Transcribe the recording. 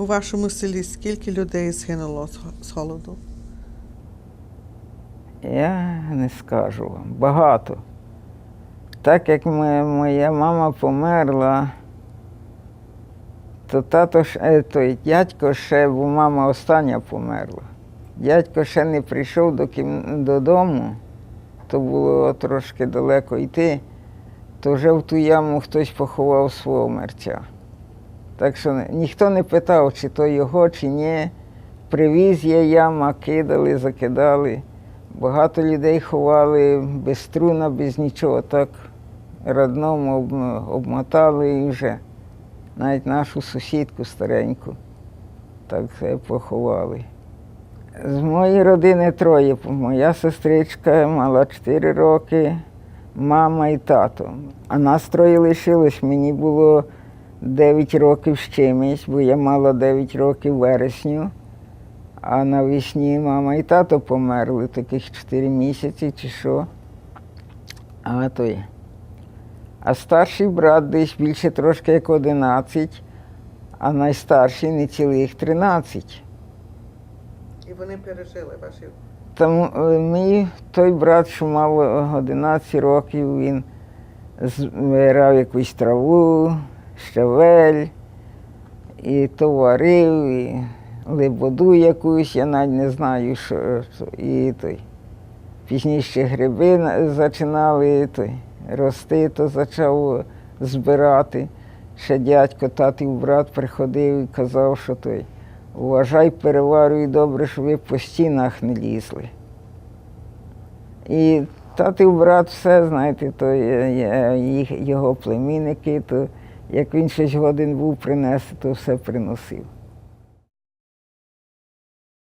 У вашому селі скільки людей згинуло з голоду? Я не скажу вам. Багато. Так як моя, моя мама померла, то тато ж, е, той дядько ще, бо мама остання померла. Дядько ще не прийшов до кім, додому, то було трошки далеко йти, то вже в ту яму хтось поховав свого мерця. Так що ніхто не питав, чи то його, чи ні. Привіз я яма, кидали, закидали. Багато людей ховали без труна, без нічого, так родному обмотали і вже. Навіть нашу сусідку стареньку так е, поховали. З моєї родини троє. Моя сестричка мала 4 роки, мама і тато. А нас троє лишилось. Мені було 9 років з чимось, бо я мала 9 років вересню. А навесні мама і тато померли, таких 4 місяці чи що. А той. А старший брат десь більше трошки як 11, а найстарший не цілих 13. І вони пережили ваші. Тому е, мій той брат, що мав е, 11 років, він збирав якусь траву, щавель, і то варив, і лебоду якусь, я навіть не знаю, що. І той. Пізніше гриби на- починали той, рости, то почав збирати. Ще дядько, татів брат приходив і казав, що той. Вважай, переварюй добре, щоб ви по стінах не лізли. І татів брат все, знаєте, то їх, його племінники, то як він щось годин був принести, то все приносив.